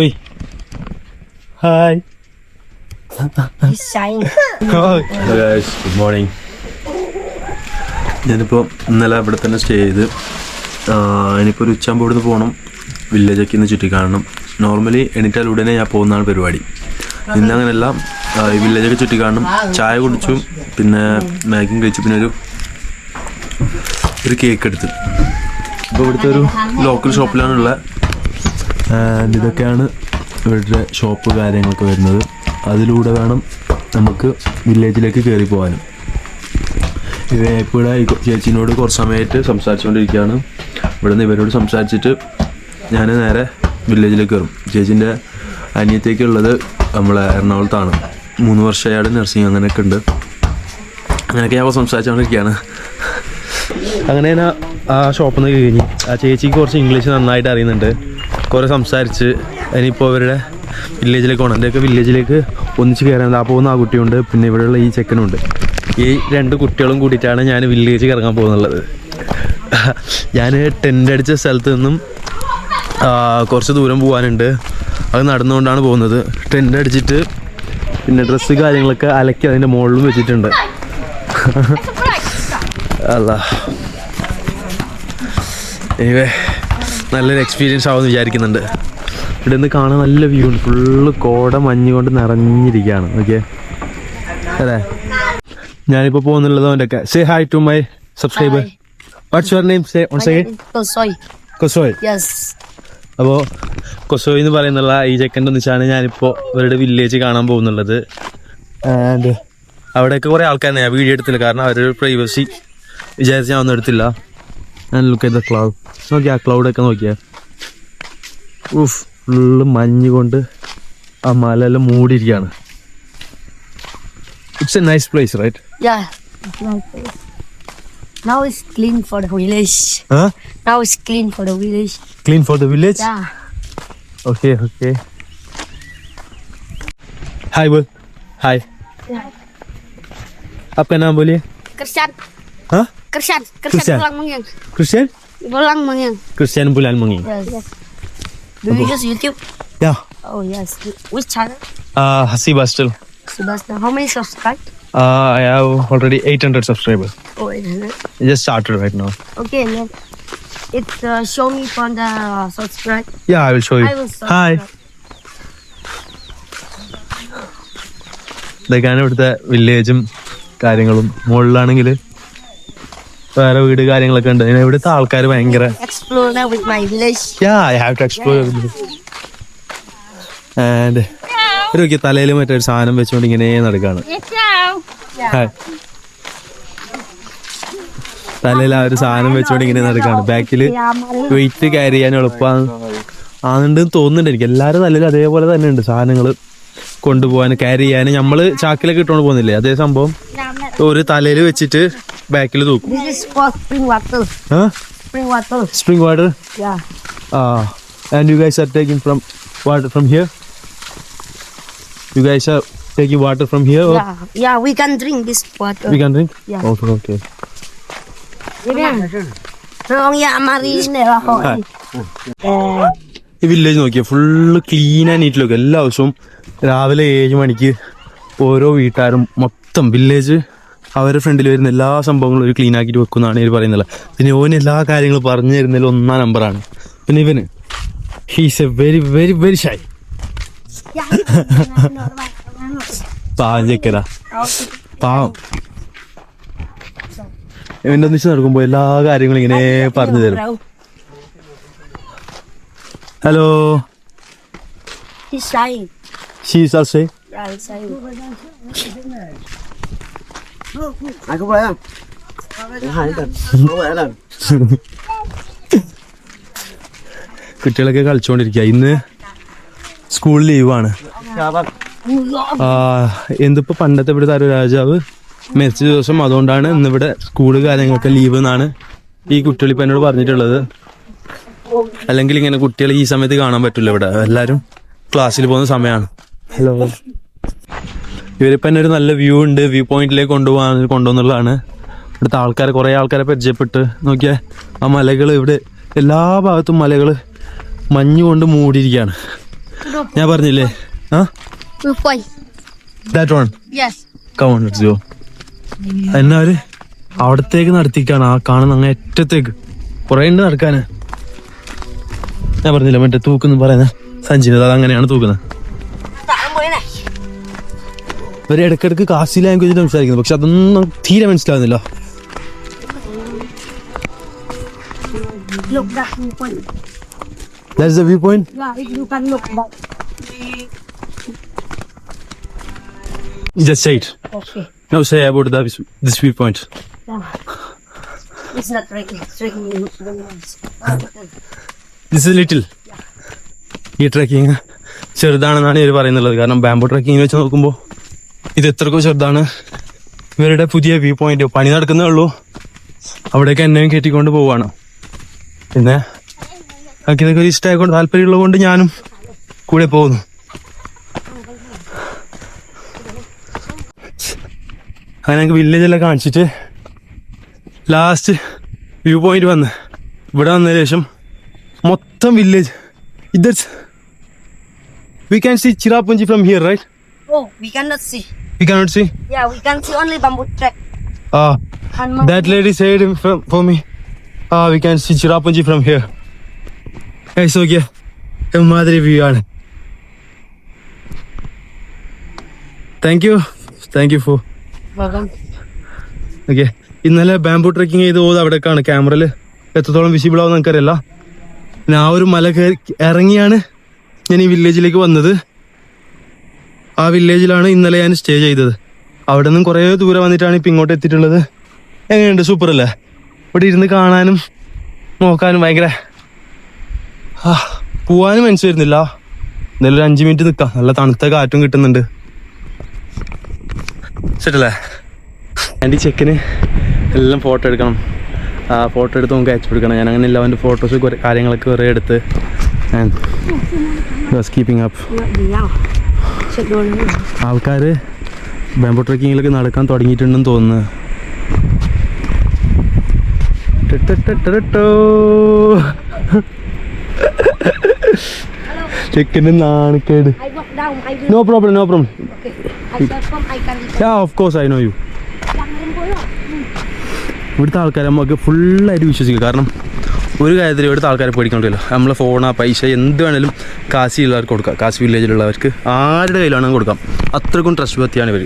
ഓയ്. Hi He's shying. Good morning ഞാനിപ്പോൾ ഇന്നലെ ഇവിടെ തന്നെ സ്റ്റേ ചെയ്ത് ഇനിയിപ്പോൾ ഒരു ഉച്ചാകുമ്പോൾ ഇവിടുന്ന് പോകണം വില്ലേജൊക്കെ ഇന്ന് ചുറ്റി കാണണം. നോർമലി എണീറ്റാൽ ഉടനെ ഞാൻ പോകുന്നതാണ് പരിപാടി. ഇന്നങ്ങനെയല്ല വില്ലേജൊക്കെ ചുറ്റി കാണണം. ചായ കുടിച്ചു പിന്നെ മാഗിയും കഴിച്ചു. പിന്നെ ഒരു ഒരു കേക്ക് എടുത്ത്. ഇപ്പോൾ ഇവിടുത്തെ ഒരു ലോക്കൽ ഷോപ്പിലാണുള്ള ഇതൊക്കെയാണ് ഇവരുടെ ഷോപ്പ് കാര്യങ്ങളൊക്കെ വരുന്നത്. അതിലൂടെ വേണം നമുക്ക് വില്ലേജിലേക്ക് കയറി പോകാനും. ഇവ ചേച്ചിനോട് കുറച്ച് സമയമായിട്ട് സംസാരിച്ചുകൊണ്ടിരിക്കുകയാണ്. ഇവിടെ നിന്ന് ഇവരോട് സംസാരിച്ചിട്ട് ഞാൻ നേരെ വില്ലേജിലേക്ക് കയറും ചേച്ചീന്റെ അനിയത്തേക്കുള്ളത് നമ്മളെ എറണാകുളത്താണ്. മൂന്ന് വർഷമായിട്ട് നഴ്സിംഗ് അങ്ങനെയൊക്കെ ഉണ്ട്. അങ്ങനെയൊക്കെ ഞാൻ സംസാരിച്ചുകൊണ്ടിരിക്കുകയാണ്. അങ്ങനെ ഞാൻ ആ ഷോപ്പിൽ നിന്ന് കഴിഞ്ഞ്. ആ ചേച്ചിക്ക് കുറച്ച് ഇംഗ്ലീഷ് നന്നായിട്ട് അറിയുന്നുണ്ട്. കുറേ സംസാരിച്ച് ഇനിയിപ്പോൾ അവരുടെ വില്ലേജിലേക്ക് പോകണം എന്റെയൊക്കെ വില്ലേജിലേക്ക് ഒന്നിച്ച് കയറാൻ ആ പോകുന്ന ആ കുട്ടിയുണ്ട്. പിന്നെ ഇവിടെയുള്ള ഈ ചെക്കനുണ്ട്. ഈ രണ്ട് കുട്ടികളും കൂടിയിട്ടാണ് ഞാൻ വില്ലേജ് ഇറങ്ങാൻ പോകുന്നുള്ളത്. ഞാൻ ടെന്റ് അടിച്ച സ്ഥലത്ത് നിന്നും കുറച്ച് ദൂരം പോകാനുണ്ട് അത് നടന്നുകൊണ്ടാണ് പോകുന്നത്. ടെന്റ് അടിച്ചിട്ട് പിന്നെ ഡ്രസ്സ് കാര്യങ്ങളൊക്കെ അലക്കി അതിന്റെ മുകളിലും വെച്ചിട്ടുണ്ട്. അല്ല എനിവേ നല്ലൊരു എക്സ്പീരിയൻസ് ആവുമെന്ന് വിചാരിക്കുന്നുണ്ട്. ഇവിടെ നിന്ന് കാണാൻ നല്ല വ്യൂ ഉണ്ട്. ഫുള്ള് കോട മഞ്ഞ് കൊണ്ട് നിറഞ്ഞിരിക്കുകയാണ്. ഓക്കെ അല്ലേ? ഞാനിപ്പോൾ പോകുന്നുള്ളത് അവന്റെ ഒക്കെ say hi to my subscriber what's your name say on കൊസോയ് അപ്പോൾ കൊസോയ് എന്ന് പറയുന്നുള്ള ഈ ചെക്കന്റെ ഒന്നിച്ചാണ് ഞാനിപ്പോൾ അവരുടെ വില്ലേജ് കാണാൻ പോകുന്നുള്ളത്. ആൻഡ് അവിടെയൊക്കെ കുറേ ആൾക്കാരെ ഞാൻ വീഡിയോ എടുത്തില്ല കാരണം അവരുടെ പ്രൈവസി വിചാരിച്ച് ഞാൻ ഒന്നും എടുത്തില്ല ഞാൻ ലുക്ക് ചെയ്ത ക്ലൗഡ് നോക്കിയാ ക്ലൗഡൊക്കെ നോക്കിയാ ഊഫ് ഫുള്ള് മഞ്ഞ് കൊണ്ട് ആ മലയെല്ലാം മൂടിയിരിക്കുകയാണ് it's a nice place right Yeah. it's like this. Now it's clean for the village. Now it's clean for the village. Clean for the village Yeah. Okay okay hi बोल hi आपका नाम बोलिए Christian. हाँ Christian. Christian, Christian. Bulang Menging. Christian? Bulang Menging. Christian Bulan Menging. Yes, yes. Do you use YouTube? Yeah. Oh, yes. Which channel? Ah, uh, Hasibastil. Hasibastil. How many subscribers? Uh, I have already 800 subscribers. Oh, 800? I just started right now. Okay, then it's uh, show me from the uh, subscribe. Yeah, I will show you. I will subscribe. Hi. ഇതൊക്കെയാണ് ഇവിടുത്തെ വില്ലേജും കാര്യങ്ങളും മുകളിലാണെങ്കിൽ വേറെ വീട് കാര്യങ്ങളൊക്കെ ഉണ്ട്. ഇവിടുത്തെ ആൾക്കാർ ഭയങ്കര ഒരു തലയിൽ മറ്റൊരു സാധനം വെച്ചുകൊണ്ട് ഇങ്ങനെ നടക്കാണ്. തലയിൽ ആ ഒരു സാധനം വെച്ചുകൊണ്ട് ഇങ്ങനെ നടക്കാണ്. ബാക്കിൽ വെയിറ്റ് ക്യാരി ചെയ്യാൻ എളുപ്പമാണ് ആണെന്ന് തോന്നുന്നുണ്ട് എനിക്ക്. എല്ലാവരും തലയിൽ അതേപോലെ തന്നെ ഉണ്ട് സാധനങ്ങൾ കൊണ്ടുപോകാൻ ക്യാരി ചെയ്യാൻ നമ്മൾ ചാക്കിലൊക്കെ ഇട്ടുകൊണ്ട് പോകുന്നില്ലേ? അതേ സംഭവം. ഒരു തലയിൽ വെച്ചിട്ട് ബാക്കിൽ തൂക്കും This is for spring water. Spring water. Spring water Yeah. Ah, and you guys are taking from water from here? You guys are taking water from here? Or Yeah. Yeah, we can drink this water. We can drink? Yeah. Okay, okay. Rong ya marine lah kok. Hi. ഈ village നോക്കിയാൽ full clean and നീറ്റിലൊക്കെ എല്ലാ ദിവസവും രാവിലെ ഏഴ് മണിക്ക് ഓരോ വീട്ടുകാരും മൊത്തം വില്ലേജ് അവരുടെ ഫ്രണ്ടിൽ വരുന്ന എല്ലാ സംഭവങ്ങളും ഒരു ക്ലീൻ ആക്കിയിട്ട് വെക്കുന്നതാണ് ഇവർ പറയുന്നത്. പിന്നെ ഓന് എല്ലാ കാര്യങ്ങളും പറഞ്ഞു തരുന്നതിൽ ഒന്നാം നമ്പറാണ് പിന്നെ ഇവന് he's a very very very shy പാവം ചെക്കരാ പാവം. ഇവന്റെ ഒന്നിച്ച് നടക്കുമ്പോൾ എല്ലാ കാര്യങ്ങളും ഇങ്ങനെ പറഞ്ഞു തരും. Hello He's shying. She's kan. Aku bayang kan. കുട്ടികളൊക്കെ കളിച്ചുകൊണ്ടിരിക്കുക ഇന്ന് സ്കൂൾ ലീവാണ്? എന്തിപ്പോ പണ്ടത്തെ ഇവിടെ ഒരു രാജാവ് മരിച്ച ദിവസം അതുകൊണ്ടാണ് ഇന്നിവിടെ സ്കൂൾ കാര്യങ്ങളൊക്കെ ലീവ് എന്നാണ് ഈ കുട്ടികൾ ഇപ്പൊ എന്നോട് പറഞ്ഞിട്ടുള്ളത് അല്ലെങ്കിൽ ഇങ്ങനെ കുട്ടികൾ ഈ സമയത്ത് കാണാൻ പറ്റില്ല ഇവിടെ എല്ലാരും ക്ലാസ്സിൽ പോകുന്ന സമയമാണ് ഹലോ ഇവരിപ്പോ തന്നെ ഒരു നല്ല വ്യൂ ഉണ്ട്. വ്യൂ പോയിന്റിലേക്ക് കൊണ്ടുപോകാൻ കൊണ്ടുവന്നുള്ളതാണ്. ഇവിടുത്തെ ആൾക്കാർ കുറേ ആൾക്കാരെ പരിചയപ്പെട്ട്. നോക്കിയാൽ ആ മലകൾ ഇവിടെ എല്ലാ ഭാഗത്തും മലകൾ മഞ്ഞ് കൊണ്ട് മൂടിയിരിക്കുകയാണ് ഞാൻ പറഞ്ഞില്ലേ? ആ? We'll fight. That one come on let's go എന്നാ അവർ അവിടത്തേക്ക് നടത്തിക്കാണ്. ആ കാണുന്ന അങ്ങ് ഏറ്റത്തേക്ക് കുറേ ഉണ്ട് നടക്കാന്. ഞാൻ പറഞ്ഞില്ല മറ്റേ തൂക്കെന്ന് പറയുന്ന സഞ്ജീവ് അത് അങ്ങനെയാണ് തൂക്കുന്നത്. ഇവർ ഇടയ്ക്കിടയ്ക്ക് കാശി ലാംഗ്വേജിൽ സംസാരിക്കുന്നു. പക്ഷെ അതൊന്നും തീരെ മനസ്സിലാവുന്നില്ല. Yeah, you can look back. Okay. this Yeah. It's not. It's ഈ ട്രക്കിങ് ചെറുതാണെന്നാണ് ഇവർ പറയുന്നുള്ളത്. കാരണം ബാംബോ ട്രക്കിങ്ങിനെ വെച്ച് നോക്കുമ്പോൾ ഇത് എത്രക്കോ ചെറുതാണ്. ഇവരുടെ പുതിയ വ്യൂ പോയിന്റ് പണി നടക്കുന്നേ ഉള്ളൂ. അവിടേക്ക് എന്നെയും കയറ്റിക്കൊണ്ട് പോവാണ്. പിന്നെ എനിക്ക് ഒരു ഇഷ്ടമായിക്കൊണ്ട് താല്പര്യമുള്ളത് കൊണ്ട് ഞാനും കൂടെ പോകുന്നു. അങ്ങനെ ഞങ്ങൾക്ക് വില്ലേജെല്ലാം കാണിച്ചിട്ട് ലാസ്റ്റ് വ്യൂ പോയിന്റ് വന്ന്. ഇവിടെ വന്നതിന് ശേഷം മൊത്തം വില്ലേജ് ഇത് we can see Cherrapunji from here right Oh, we cannot see. Yeah, we can see only bamboo track. ആ And mountain. That lady side for me ആ we can see Cherrapunji from here guys നോക്കിയ എമ്മാതിരി view ആണ്. Thank you thank you for. Okay ഇന്നലെ bamboo trekking ചെയ്ത് പോകുന്നത് അവിടേക്കാണ് ക്യാമറയിൽ എത്രത്തോളം വിസിബിൾ ആവും എനിക്കറിയില്ല പിന്നെ ആ ഒരു മല കയറി ഇറങ്ങിയാണ് ഞാൻ ഈ വില്ലേജിലേക്ക് വന്നത്. ആ വില്ലേജിലാണ് ഇന്നലെ ഞാൻ സ്റ്റേ ചെയ്തത്. അവിടെ നിന്നും കുറേ ദൂരെ വന്നിട്ടാണ് ഇപ്പം ഇങ്ങോട്ട് എത്തിയിട്ടുള്ളത്. എങ്ങനെയുണ്ട്? സൂപ്പർ അല്ലേ? ഇവിടെ ഇരുന്ന് കാണാനും നോക്കാനും ഭയങ്കര പോവാനും മനസ്സ് വരുന്നില്ല. എന്തായാലും ഒരു അഞ്ച് മിനിറ്റ് നിൽക്കാം നല്ല തണുത്ത കാറ്റും കിട്ടുന്നുണ്ട്. ശരിയല്ലേ എന്റെ ചെക്കിന് എല്ലാം ഫോട്ടോ എടുക്കണം. ആ ഫോട്ടോ എടുത്ത് നമുക്ക് അയച്ചു കൊടുക്കണം. ഞാൻ അങ്ങനെ എല്ലാം ഫോട്ടോസ് കാര്യങ്ങളൊക്കെ കുറേ എടുത്ത് ആൻഡ് കീപ്പിംഗ് അപ്പ് ആൾക്കാർ ബാംബോ ട്രക്കിങ്ങിലൊക്കെ നടക്കാൻ തുടങ്ങിയിട്ടുണ്ടെന്ന് തോന്നുന്നു. ചെക്കന്റെ നാണക്കേട്. No problem no problem of course I know you ഇവിടുത്തെ ആൾക്കാരെ നമുക്ക് ഫുള്ളായിട്ട് വിശ്വസിക്കും കാരണം ഒരു കാര്യത്തിൽ ഇവിടുത്തെ ആൾക്കാരെ പേടിക്കണ്ടല്ലോ നമ്മൾ ഫോണാ പൈസ എന്ത് വേണേലും കാശി ഉള്ളവർക്ക് കൊടുക്കാം. കാശി വില്ലേജിലുള്ളവർക്ക് ആരുടെ കയ്യിലാണെങ്കിൽ കൊടുക്കാം. അത്രക്കും ട്രസ്റ്റ് പറ്റിയാണ് ഇവർ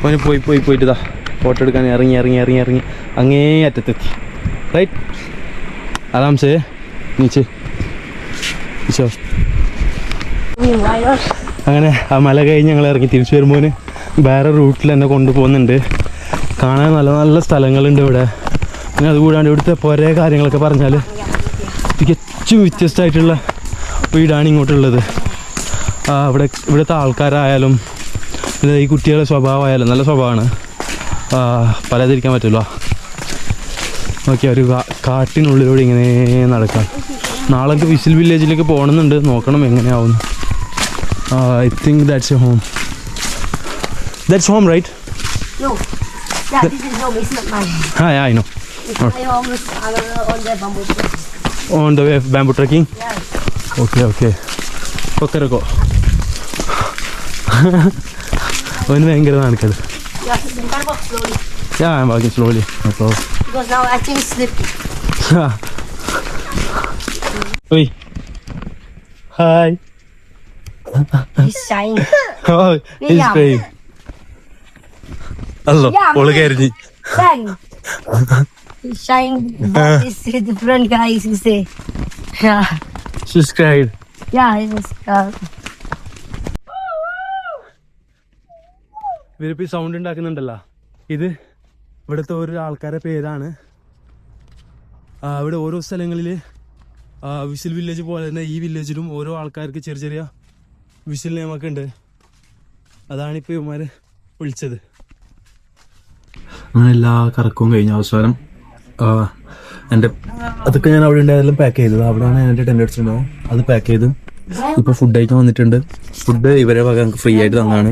അവന് പോയി പോയി പോയിട്ട് ഇതാ ഫോട്ടോ എടുക്കാൻ ഇറങ്ങി ഇറങ്ങി ഇറങ്ങി ഇറങ്ങി അങ്ങേ അറ്റത്തെത്തി. റൈറ്റ് ആരാംസേ നീച്ചേ. Meanwhile, അങ്ങനെ ആ മല കഴിഞ്ഞ് ഞങ്ങൾ ഇറങ്ങി തിരിച്ചു വരുമ്പോൾ വേറെ റൂട്ടിൽ എന്നെ കൊണ്ടുപോകുന്നുണ്ട്. കാണാൻ നല്ല നല്ല സ്ഥലങ്ങളുണ്ട് ഇവിടെ. പിന്നെ അതുകൂടാണ്ട് ഇവിടുത്തെ പുരേ കാര്യങ്ങളൊക്കെ പറഞ്ഞാൽ തികച്ചും വ്യത്യസ്തമായിട്ടുള്ള വീടാണ് ഇങ്ങോട്ടുള്ളത്. ആ, ഇവിടെ ഇവിടുത്തെ ആൾക്കാരായാലും പിന്നെ ഈ കുട്ടികളുടെ സ്വഭാവമായാലും നല്ല സ്വഭാവമാണ്. പലതിരിക്കാൻ പറ്റില്ല. നോക്കി ഒരു കാട്ടിനുള്ളിലൂടെ ഇങ്ങനെ നടക്കാം. നാളെ എനിക്ക് വിസിൽ വില്ലേജിലേക്ക് പോകണമെന്നുണ്ട്. നോക്കണം എങ്ങനെയാവും. I think that's a home that's home right ah I Yeah, It's. Ah, yeah, I is uh, on the bamboo tree. On the way bamboo trekking. Yeah. Okay, okay. കൊക്കരക്കോ അവന് ഭയങ്കര നാണിക്കത് Yeah. I'm walking slowly. No problem. Because now I think sleepy. Oi. Hi. He's shying. Oh, he's Yeah. playing. അല്ലോ Yeah, all shying. But it's a different guys. You say. Yeah. Subscribe Yeah. It's uh, ഈ sound ഉണ്ടാക്കുന്നുണ്ടല്ലോ ഇത് ഇവിടുത്തെ ഓരോ ആൾക്കാരുടെ പേരാണ് ആ, ഇവിടെ ഓരോ സ്ഥലങ്ങളിൽ വിസിൽ വില്ലേജ് പോലെ തന്നെ ഈ വില്ലേജിലും ഓരോ ആൾക്കാർക്ക് ചെറിയ ചെറിയ വിസിൽ നിയമൊക്കെ ഉണ്ട് അതാണിപ്പോൾ ഇവന്മാർ വിളിച്ചത് അങ്ങനെ എല്ലാ കറക്കവും കഴിഞ്ഞ അവസാനം എന്റെ അതൊക്കെ ഞാൻ അവിടെ ഉണ്ടായതെല്ലാം പാക്ക് ചെയ്തത്. അവിടെയാണ് എന്റെ ടെൻഡേഴ്സ് ഉണ്ടാവും അത് പാക്ക് ചെയ്ത് ഇപ്പോൾ ഫുഡ് കഴിക്കാൻ വന്നിട്ടുണ്ട്. ഫുഡ് ഇവരെ വക ഞങ്ങൾക്ക് ഫ്രീ ആയിട്ട് തന്നാണ്.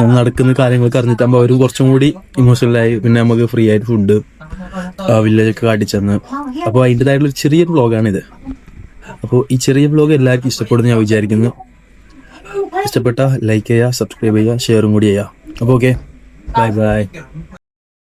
ഞാൻ നടക്കുന്ന കാര്യങ്ങളൊക്കെ അറിഞ്ഞിട്ടാകുമ്പോൾ അവർ കുറച്ചും കൂടി ഇമോഷണലായി പിന്നെ നമുക്ക് ഫ്രീ ആയിട്ട് ഫുഡ് വില്ലേജൊക്കെ കാട്ടിച്ചെന്ന്. അപ്പോൾ അതിന്റെതായിട്ടുള്ള ഒരു ചെറിയ ഇത് അപ്പോൾ ഈ ചെറിയ വ്ളോഗ് എല്ലാവർക്കും ഇഷ്ടപ്പെടുന്നു ഞാൻ വിചാരിക്കുന്നു. ഇഷ്ടപ്പെട്ട ലൈക്ക് ചെയ്യുക സബ്സ്ക്രൈബ് ചെയ്യുക ഷെയറും കൂടി ചെയ്യുക. അപ്പോൾ ഓക്കെ ബൈ ബൈ